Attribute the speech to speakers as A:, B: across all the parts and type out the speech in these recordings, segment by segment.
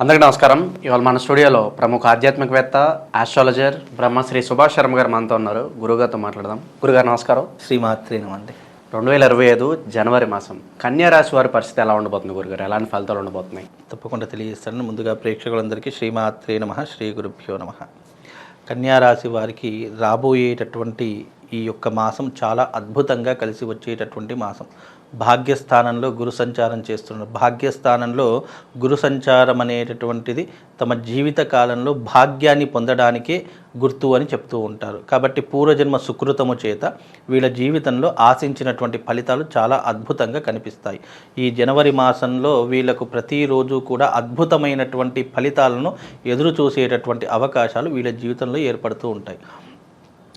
A: అందరికీ నమస్కారం. ఇవాళ మన స్టూడియోలో ప్రముఖ ఆధ్యాత్మికవేత్త ఆస్ట్రాలజర్ బ్రహ్మశ్రీ సుభాష్ శర్మ గారు మనతో ఉన్నారు. గురుగారితో మాట్లాడదాం. గురుగారు నమస్కారం.
B: శ్రీమాత్రి నమండి
A: రెండు వేల ఇరవై ఐదు జనవరి మాసం కన్యా రాశి వారి పరిస్థితి ఎలా ఉండబోతుంది గురుగారు? ఎలాంటి ఫలితాలు ఉండబోతున్నాయి?
B: తప్పకుండా తెలియజేస్తాను. ముందుగా ప్రేక్షకులందరికీ శ్రీమాత్రే నమ శ్రీ గురుభ్యో నమ. కన్యారాశి వారికి రాబోయేటటువంటి ఈ యొక్క మాసం చాలా అద్భుతంగా కలిసి వచ్చేటటువంటి మాసం. భాగ్యస్థానంలో గురు సంచారం చేస్తున్నారు. భాగ్యస్థానంలో గురు సంచారం అనేటటువంటిది తమ జీవిత కాలంలో భాగ్యాన్ని పొందడానికే గుర్తు అని చెప్తూ ఉంటారు. కాబట్టి పూర్వజన్మ సుకృతము చేత వీళ్ళ జీవితంలో ఆశించినటువంటి ఫలితాలు చాలా అద్భుతంగా కనిపిస్తాయి. ఈ జనవరి మాసంలో వీళ్ళకు ప్రతిరోజు కూడా అద్భుతమైనటువంటి ఫలితాలను ఎదురు చూసేటటువంటి అవకాశాలు వీళ్ళ జీవితంలో ఏర్పడుతూ ఉంటాయి.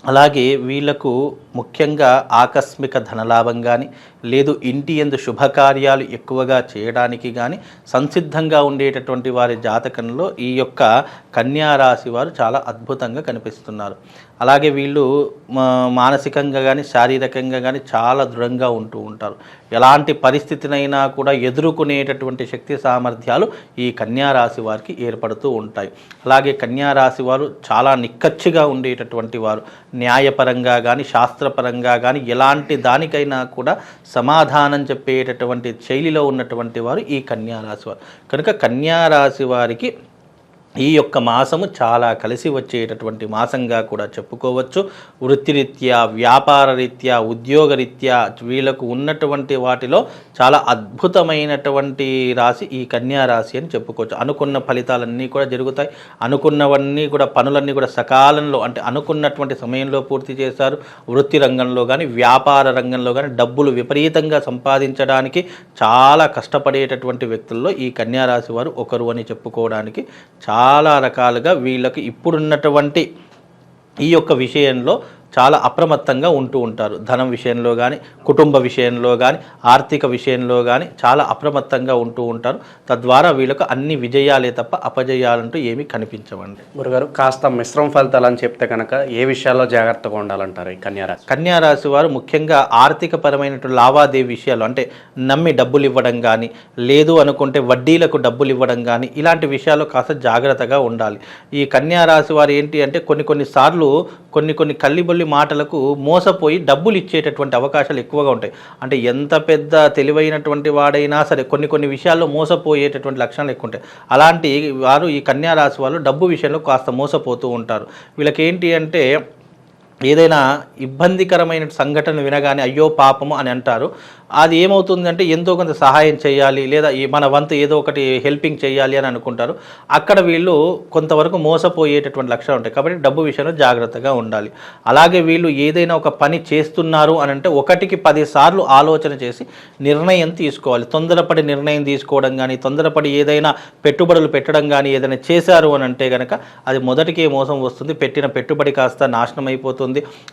B: అలాగే వీళ్ళకు ముఖ్యంగా ఆకస్మిక ధనలాభం కానీ లేదు ఇంటి ఎందు శుభకార్యాలు ఎక్కువగా చేయడానికి కానీ సంసిద్ధంగా ఉండేటటువంటి వారి జాతకంలో ఈ యొక్క కన్యారాశి వారు చాలా అద్భుతంగా కనిపిస్తున్నారు. అలాగే వీళ్ళు మా- మానసికంగా కానీ శారీరకంగా కానీ చాలా దృఢంగా ఉంటూ ఉంటారు. ఎలాంటి పరిస్థితినైనా కూడా ఎదుర్కొనేటటువంటి శక్తి సామర్థ్యాలు ఈ కన్యారాశి వారికి ఏర్పడుతూ ఉంటాయి. అలాగే కన్యారాశి వారు చాలా నిక్కచ్చిగా ఉండేటటువంటి వారు. న్యాయపరంగా కానీ శాస్త్రపరంగా కానీ ఎలాంటి దానికైనా కూడా సమాధానం చెప్పేటటువంటి శైలిలో ఉన్నటువంటి వారు ఈ కన్యా రాశి వారు. కనుక కన్యారాశి వారికి ఈ యొక్క మాసము చాలా కలిసి వచ్చేటటువంటి మాసంగా కూడా చెప్పుకోవచ్చు. వృత్తిరీత్యా వ్యాపార రీత్యా ఉద్యోగరీత్యా వీళ్ళకు ఉన్నటువంటి వాటిలో చాలా అద్భుతమైనటువంటి రాశి ఈ కన్యా రాశి అని చెప్పుకోవచ్చు. అనుకున్న ఫలితాలన్నీ కూడా జరుగుతాయి. అనుకున్నవన్నీ కూడా పనులన్నీ కూడా సకాలంలో అంటే అనుకున్నటువంటి సమయంలో పూర్తి చేశారు. వృత్తి రంగంలో కానీ వ్యాపార రంగంలో కానీ డబ్బులు విపరీతంగా సంపాదించడానికి చాలా కష్టపడేటటువంటి వ్యక్తుల్లో ఈ కన్యా రాశి వారు ఒకరు అని చెప్పుకోవడానికి చాలా రకాలుగా వీళ్ళకి ఇప్పుడున్నటువంటి ఈ యొక్క విషయంలో చాలా అప్రమత్తంగా ఉంటూ ఉంటారు. ధనం విషయంలో కానీ కుటుంబ విషయంలో కానీ ఆర్థిక విషయంలో కానీ చాలా అప్రమత్తంగా ఉంటూ ఉంటారు. తద్వారా వీళ్ళకు అన్ని విజయాలే తప్ప అపజయాలంటూ ఏమీ కనిపించవండి.
A: గురుగారు కాస్త మిశ్రమ ఫలితాలు అని చెప్తే కనుక ఏ విషయాల్లో జాగ్రత్తగా ఉండాలంటారు ఈ కన్యా రాశి
B: కన్యా రాశి వారు ముఖ్యంగా ఆర్థిక పరమైనటువంటి లావాదేవీ విషయాలు అంటే నమ్మి డబ్బులు ఇవ్వడం కానీ లేదు అనుకుంటే వడ్డీలకు డబ్బులు ఇవ్వడం కానీ ఇలాంటి విషయాల్లో కాస్త జాగ్రత్తగా ఉండాలి. ఈ కన్యా రాశి వారు ఏంటి అంటే కొన్ని కొన్ని సార్లు కొన్ని కొన్ని కల్లిబొల్లి మాటలకు మోసపోయి డబ్బులు ఇచ్చేటటువంటి అవకాశాలు ఎక్కువగా ఉంటాయి. అంటే ఎంత పెద్ద తెలివైనటువంటి వాడైనా సరే కొన్ని కొన్ని విషయాల్లో మోసపోయేటటువంటి లక్షణాలు ఎక్కువ ఉంటాయి. అలాంటి వారు ఈ కన్యా రాశి వాళ్ళు డబ్బు విషయంలో కాస్త మోసపోతూ ఉంటారు. వీళ్ళకి ఏంటి అంటే ఏదైనా ఇబ్బందికరమైన సంఘటన వినగానే అయ్యో పాపము అని అంటారు. అది ఏమవుతుందంటే ఎంతో కొంత సహాయం చేయాలి లేదా మన వంతు ఏదో ఒకటి హెల్పింగ్ చేయాలి అని అనుకుంటారు. అక్కడ వీళ్ళు కొంతవరకు మోసపోయేటటువంటి లక్షణాలు ఉంటాయి. కాబట్టి డబ్బు విషయంలో జాగ్రత్తగా ఉండాలి. అలాగే వీళ్ళు ఏదైనా ఒక పని చేస్తున్నారు అని అంటే ఒకటికి పది సార్లు ఆలోచన చేసి నిర్ణయం తీసుకోవాలి. తొందరపడి నిర్ణయం తీసుకోవడం కానీ తొందరపడి ఏదైనా పెట్టుబడులు పెట్టడం కానీ ఏదైనా చేశారు అని అంటే కనుక అది మొదటికే మోసం వస్తుంది. పెట్టిన పెట్టుబడి కాస్త నాశనం అయిపోతుంది.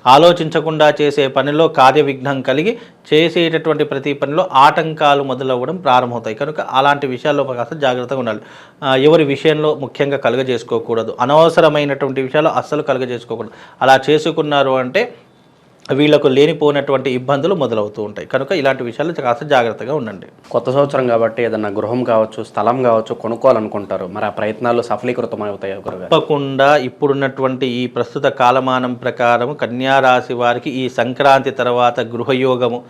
B: ఆలోచించకుండా చేసే పనిలో కార్య విఘ్నం కలిగి చేసేటటువంటి ప్రతి పనిలో ఆటంకాలు మొదలవ్వడం ప్రారంభమవుతాయి. కనుక అలాంటి విషయాల్లో కాస్త జాగ్రత్తగా ఉండాలి. ఎవరి విషయంలో ముఖ్యంగా కలుగజేసుకోకూడదు. అనవసరమైనటువంటి విషయాలు అస్సలు కలుగజేసుకోకూడదు. అలా చేసుకున్నారు అంటే వీళ్ళకు లేనిపోయినటువంటి ఇబ్బందులు మొదలవుతూ ఉంటాయి. కనుక ఇలాంటి విషయాలు కాస్త జాగ్రత్తగా ఉండండి.
A: కొత్త సంవత్సరం కాబట్టి ఏదన్నా గృహం కావచ్చు స్థలం కావచ్చు కొనుక్కోవాలనుకుంటారు. మరి ఆ ప్రయత్నాలు సఫలీకృతం అవుతాయి
B: తప్పకుండా ఇప్పుడున్నటువంటి ఈ ప్రస్తుత కాలమానం ప్రకారం కన్యా రాశి వారికి ఈ సంక్రాంతి తర్వాత గృహయోగము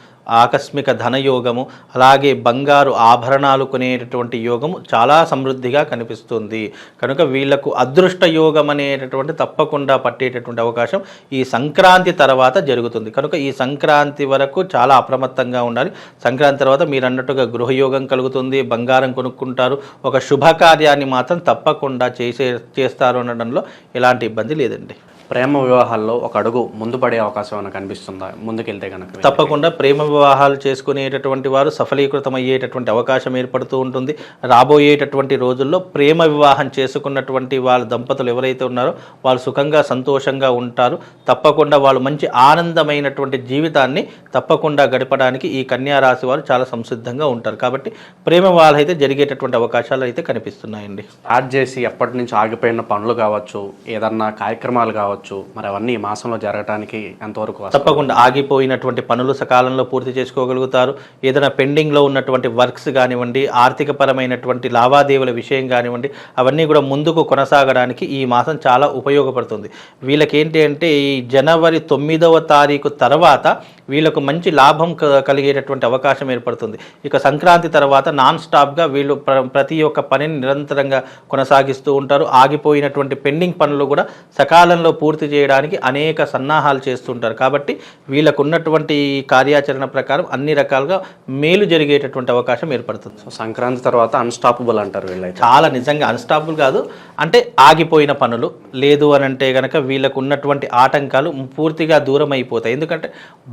B: ఆకస్మిక ధనయోగము అలాగే బంగారు ఆభరణాలు కొనేటటువంటి యోగము చాలా సమృద్ధిగా కనిపిస్తుంది. కనుక వీళ్ళకు అదృష్ట యోగం అనేటటువంటి తప్పకుండా పట్టేటటువంటి అవకాశం ఈ సంక్రాంతి తర్వాత జరుగుతుంది. కనుక ఈ సంక్రాంతి వరకు చాలా అప్రమత్తంగా ఉండాలి. సంక్రాంతి తర్వాత మీరు అన్నట్టుగా గృహయోగం కలుగుతుంది బంగారం కొనుక్కుంటారు ఒక శుభకార్యాన్ని మాత్రం తప్పకుండా చేసే చేస్తారు అనడంలో ఎలాంటి ఇబ్బంది లేదండి.
A: ప్రేమ వివాహాల్లో ఒక అడుగు ముందు పడే అవకాశం ఏమైనా కనిపిస్తుందా? ముందుకెళ్తే కనుక
B: తప్పకుండా ప్రేమ వివాహాలు చేసుకునేటటువంటి వారు సఫలీకృతం అయ్యేటటువంటి అవకాశం ఏర్పడుతూ ఉంటుంది. రాబోయేటటువంటి రోజుల్లో ప్రేమ వివాహం చేసుకున్నటువంటి వాళ్ళ దంపతులు ఎవరైతే ఉన్నారో వాళ్ళు సుఖంగా సంతోషంగా ఉంటారు. తప్పకుండా వాళ్ళు మంచి ఆనందమైనటువంటి జీవితాన్ని తప్పకుండా గడపడానికి ఈ కన్యా రాశి వారు చాలా సంసిద్ధంగా ఉంటారు. కాబట్టి ప్రేమ వివాహాలు అయితే జరిగేటటువంటి అవకాశాలు అయితే కనిపిస్తున్నాయండి.
A: స్టార్ట్ చేసి ఎప్పటి నుంచి ఆగిపోయిన పనులు కావచ్చు ఏదన్నా కార్యక్రమాలు కావచ్చు కావచ్చు. మరి అవన్నీ మాసంలో జరగడానికి ఎంతవరకు
B: తప్పకుండా ఆగిపోయినటువంటి పనులు సకాలంలో పూర్తి చేసుకోగలుగుతారు. ఏదైనా పెండింగ్లో ఉన్నటువంటి వర్క్స్ కానివ్వండి ఆర్థికపరమైనటువంటి లావాదేవీల విషయం కానివ్వండి అవన్నీ కూడా ముందుకు కొనసాగడానికి ఈ మాసం చాలా ఉపయోగపడుతుంది. వీళ్ళకి ఏంటి అంటే ఈ జనవరి తొమ్మిదవ తారీఖు తర్వాత వీళ్ళకు మంచి లాభం కలిగేటటువంటి అవకాశం ఏర్పడుతుంది. ఇక సంక్రాంతి తర్వాత నాన్ స్టాప్గా వీళ్ళు ప్ర ప్రతి ఒక్క పనిని నిరంతరంగా కొనసాగిస్తూ ఉంటారు. ఆగిపోయినటువంటి పెండింగ్ పనులు కూడా సకాలంలో పూర్తి చేయడానికి అనేక సన్నాహాలు చేస్తుంటారు. కాబట్టి వీళ్ళకు ఉన్నటువంటి ఈ కార్యాచరణ ప్రకారం అన్ని రకాలుగా మేలు జరిగేటటువంటి అవకాశం ఏర్పడుతుంది.
A: సో సంక్రాంతి తర్వాత అన్స్టాపబుల్ అంటారు వీళ్ళైతే.
B: చాలా నిజంగా అన్స్టాపుల్ కాదు. అంటే ఆగిపోయిన పనులు లేదు అని అంటే కనుక వీళ్ళకు ఉన్నటువంటి ఆటంకాలు పూర్తిగా దూరం అయిపోతాయి ఎందుకంటే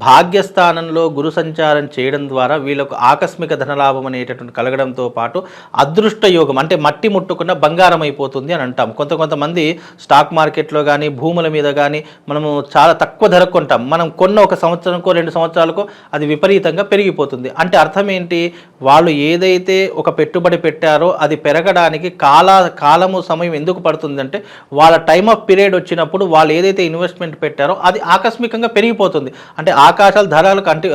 B: భాగ్యస్థానంలో గురు సంచారం చేయడం ద్వారా వీళ్ళకు ఆకస్మిక ధనలాభం అనేటటువంటి కలగడంతో పాటు అదృష్ట యోగం అంటే మట్టి ముట్టుకున్న బంగారం అయిపోతుంది అని అంటాం కొంత కొంతమంది స్టాక్ మార్కెట్లో కానీ భూముల మీద కానీ మనము చాలా తక్కువ ధరకు కొంటాం మనం కొన్న ఒక సంవత్సరంకో రెండు సంవత్సరాలకో అది విపరీతంగా పెరిగిపోతుంది. అంటే అర్థం ఏంటి? వాళ్ళు ఏదైతే ఒక పెట్టుబడి పెట్టారో అది పెరగడానికి కాల కాలము సమయం ఎందుకు పడుతుందంటే వాళ్ళ టైమ్ ఆఫ్ పీరియడ్ వచ్చినప్పుడు వాళ్ళు ఏదైతే ఇన్వెస్ట్మెంట్ పెట్టారో అది ఆకస్మికంగా పెరిగిపోతుంది. అంటే ఆకాశాలు ధరలు కంటి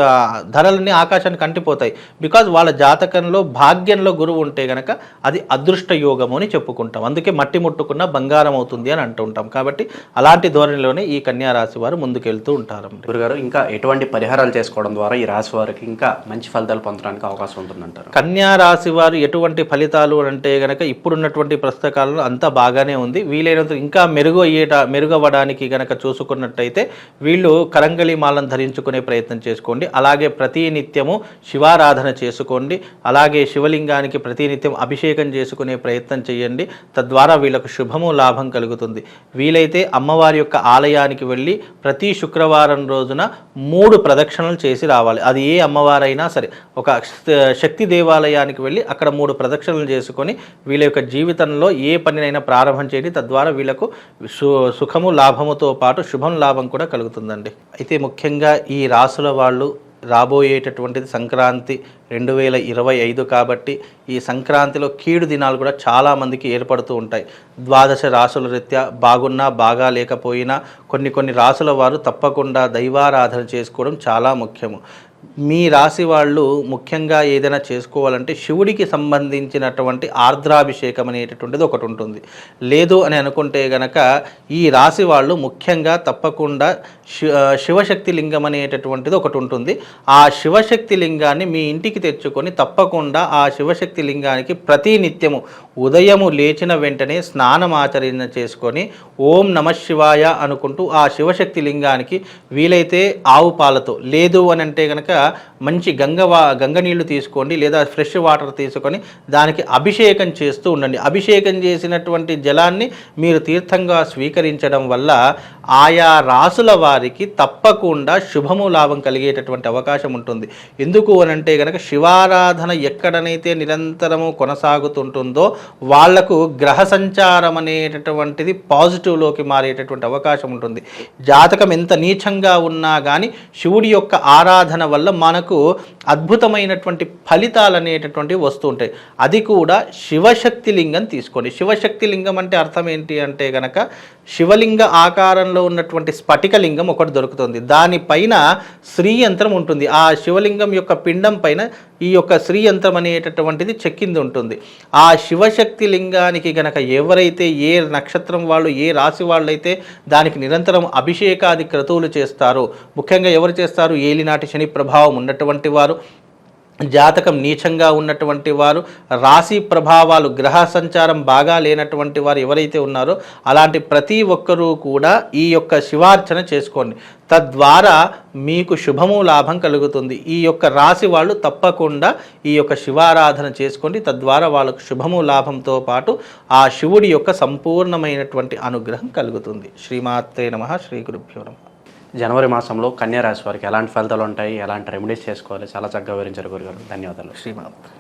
B: ధరలన్నీ ఆకాశానికి కంటిపోతాయి. బికాజ్ వాళ్ళ జాతకంలో భాగ్యంలో గురువు ఉంటే గనక అది అదృష్ట యోగము అని చెప్పుకుంటాం. అందుకే మట్టి ముట్టుకున్న బంగారం అవుతుంది అని అంటుంటాం. కాబట్టి అలాంటి ధోరణిలోనే ఈ కన్యా రాశి వారు ముందుకెళ్తూ ఉంటారండి.
A: గురుగారు ఇంకా ఎటువంటి పరిహారాలు చేసుకోవడం ద్వారా ఈ రాశి వారికి ఇంకా మంచి ఫలితాలు పొందడానికి అవకాశం ఉంటుందంటారు?
B: కన్యా రాశి వారు ఎటువంటి ఫలితాలు అంటే గనక ఇప్పుడున్నటువంటి ప్రస్తుత కాలంలో అంతా బాగానే ఉంది. వీలైనంత ఇంకా మెరుగు అయ్యేట మెరుగవ్వడానికి గనక చూసుకున్నట్టయితే వీళ్ళు కరంగళి మాలను ధరించుకునే ప్రయత్నం చేసుకోండి. అలాగే ప్రతి నిత్యము శివారాధన చేసుకోండి. అలాగే శివలింగానికి ప్రతినిత్యం అభిషేకం చేసుకునే ప్రయత్నం చేయండి. తద్వారా వీళ్ళకు శుభము లాభం కలుగుతుంది. వీలైతే అమ్మవారి యొక్క ఆలయానికి వెళ్ళి ప్రతి శుక్రవారం రోజున మూడు ప్రదక్షిణలు చేసి రావాలి. అది ఏ అమ్మవారైనా సరే. ఒక శక్తి దేవాలయానికి వెళ్ళి అక్కడ మూడు ప్రదక్షిణలు చేసుకొని వీళ్ళ యొక్క జీవితంలో ఏ పనినైనా ప్రారంభం చేయండి. తద్వారా వీళ్ళకు సు సుఖము లాభముతో పాటు శుభం లాభం కూడా కలుగుతుందండి. అయితే ముఖ్యంగా ఈ రాసుల వాళ్ళు రాబోయేటటువంటిది సంక్రాంతి రెండు వేల ఇరవై ఐదు కాబట్టి ఈ సంక్రాంతిలో కీడు దినాలు కూడా చాలామందికి ఏర్పడుతూ ఉంటాయి. ద్వాదశ రాసుల రీత్యా బాగున్నా బాగా లేకపోయినా కొన్ని కొన్ని రాసుల వారు తప్పకుండా దైవారాధన చేసుకోవడం చాలా ముఖ్యము. మీ రాశి వాళ్ళు ముఖ్యంగా ఏదైనా చేసుకోవాలంటే శివుడికి సంబంధించినటువంటి ఆర్ద్రాభిషేకం అనేటటువంటిది ఒకటి ఉంటుంది. లేదు అని అనుకుంటే గనక ఈ రాశి వాళ్ళు ముఖ్యంగా తప్పకుండా శివశక్తి లింగం అనేటటువంటిది ఒకటి ఉంటుంది. ఆ శివశక్తి లింగాన్ని మీ ఇంటికి తెచ్చుకొని తప్పకుండా ఆ శివశక్తి లింగానికి ప్రతి నిత్యము ఉదయము లేచిన వెంటనే స్నానం ఆచరణ చేసుకొని ఓం నమ శివాయ అనుకుంటూ ఆ శివశక్తి లింగానికి వీలైతే ఆవు పాలతో. లేదు అని అంటే కనుక మంచి గంగ గంగ నీళ్ళు తీసుకోండి లేదా ఫ్రెష్ వాటర్ తీసుకొని దానికి అభిషేకం చేస్తూ ఉండండి. అభిషేకం చేసినటువంటి జలాన్ని మీరు తీర్థంగా స్వీకరించడం వల్ల ఆయా రాసుల వారికి తప్పకుండా శుభము లాభం కలిగేటటువంటి అవకాశం ఉంటుంది. ఎందుకు అని అంటే కనుక శివారాధన ఎక్కడనైతే నిరంతరము కొనసాగుతుంటుందో వాళ్ళకు గ్రహ సంచారం అనేటటువంటిది పాజిటివ్లోకి మారేటటువంటి అవకాశం ఉంటుంది. జాతకం ఎంత నీచంగా ఉన్నా కానీ శివుడి యొక్క ఆరాధన వల్ల మనకు అద్భుతమైనటువంటి ఫలితాలు అనేటటువంటివి వస్తూ ఉంటాయి. అది కూడా శివశక్తి లింగం తీసుకోండి. శివశక్తి లింగం అంటే అర్థం ఏంటి అంటే గనక శివలింగ ఆకారంలో ఉన్నటువంటి స్ఫటిక లింగం ఒకటి దొరుకుతుంది. దానిపైన శ్రీయంత్రం ఉంటుంది. ఆ శివలింగం యొక్క పిండం పైన ఈ యొక్క శ్రీయంత్రం అనేటటువంటిది చెక్కింది ఉంటుంది. ఆ శివశక్తి లింగానికి గనక ఎవరైతే ఏ నక్షత్రం వాళ్ళు ఏ రాశి వాళ్ళు అయితే దానికి నిరంతరం అభిషేకాది క్రతువులు చేస్తారో ముఖ్యంగా ఎవరు చేస్తారు? ఏలినాటి శని ప్రభావం ఉన్నటువంటి వారు జాతకం నీచంగా ఉన్నటువంటి వారు రాశి ప్రభావాలు గ్రహ సంచారం బాగా లేనటువంటి వారు ఎవరైతే ఉన్నారో అలాంటి ప్రతి ఒక్కరూ కూడా ఈ యొక్క శివార్చన చేసుకోండి. తద్వారా మీకు శుభము లాభం కలుగుతుంది. ఈ యొక్క రాశి వాళ్ళు తప్పకుండా ఈ యొక్క శివారాధన చేసుకోండి. తద్వారా వాళ్ళకు శుభము లాభంతో పాటు ఆ శివుడి యొక్క సంపూర్ణమైనటువంటి అనుగ్రహం కలుగుతుంది. శ్రీమాత్రే నమ. శ్రీ గురుభ్యో నమ.
A: జనవరి మాసంలో కన్యా రాశి వారికి ఎలాంటి ఫలితాలు ఉంటాయి? ఎలాంటి రెమెడీస్ చేసుకోవాలి? చాలా చక్కగా వివరించారు గురుగారు. ధన్యవాదాలు.
B: శ్రీమాత్రే.